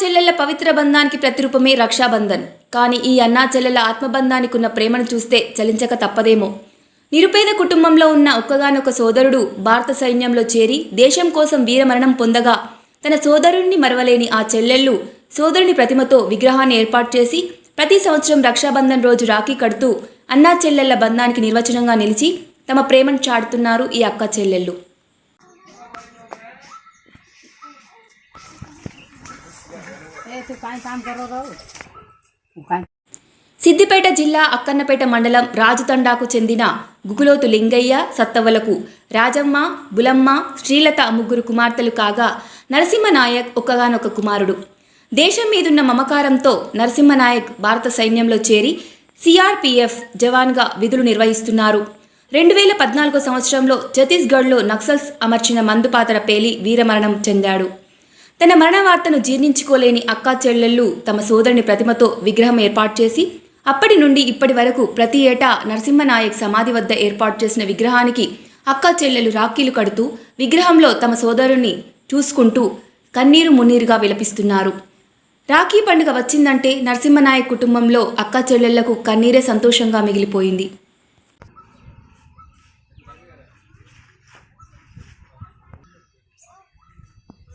చెల్లెళ్ళ పవిత్ర బంధానికి ప్రతిరూపమే రక్షాబంధన్. కానీ ఈ అన్నా చెల్లెల ఆత్మబంధానికి ఉన్న ప్రేమను చూస్తే చలించక తప్పదేమో. నిరుపేద కుటుంబంలో ఉన్న ఒక్కగానొక సోదరుడు భారత సైన్యంలో చేరి దేశం కోసం వీరమరణం పొందగా తన సోదరుణ్ణి మరవలేని ఆ చెల్లెళ్ళు సోదరుని ప్రతిమతో విగ్రహాన్ని ఏర్పాటు చేసి ప్రతి సంవత్సరం రక్షాబంధన్ రోజు రాఖీ కడుతూ అన్నా చెల్లెళ్ళ బంధానికి నిర్వచనంగా నిలిచి తమ ప్రేమను చాటుతున్నారు ఈ అక్క చెల్లెళ్ళు. సిద్దిపేట జిల్లా అక్కన్నపేట మండలం రాజుతండాకు చెందిన గుగులోతు లింగయ్య సత్తవలకు రాజమ్మ బులమ్మ శ్రీలత ముగ్గురు కుమార్తెలు కాగా నరసింహనాయక్ ఒక్కగానొక కుమారుడు. దేశం మీదున్న మమకారంతో నరసింహనాయక్ భారత సైన్యంలో చేరి సిఆర్పిఎఫ్ జవాన్గా విధులు నిర్వహిస్తున్నారు. రెండు వేల పద్నాలుగో సంవత్సరంలో ఛత్తీస్గఢ్లో నక్సల్స్ అమర్చిన మందుపాతర పేలి వీరమరణం చెందాడు. తన మరణ వార్తను జీర్ణించుకోలేని అక్కా చెల్లెళ్ళు తమ సోదరుని ప్రతిమతో విగ్రహం ఏర్పాటు చేసి అప్పటి నుండి ఇప్పటి వరకు ప్రతి ఏటా నరసింహనాయక్ సమాధి వద్ద ఏర్పాటు చేసిన విగ్రహానికి అక్కా చెల్లెలు రాఖీలు కడుతూ విగ్రహంలో తమ సోదరుని చూసుకుంటూ కన్నీరు మున్నీరుగా విలపిస్తున్నారు. రాఖీ పండుగ వచ్చిందంటే నరసింహనాయక్ కుటుంబంలో అక్కా చెల్లెళ్ళకు కన్నీరే సంతోషంగా మిగిలిపోయింది.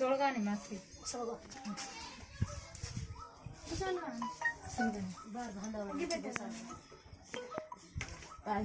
मासे काय काय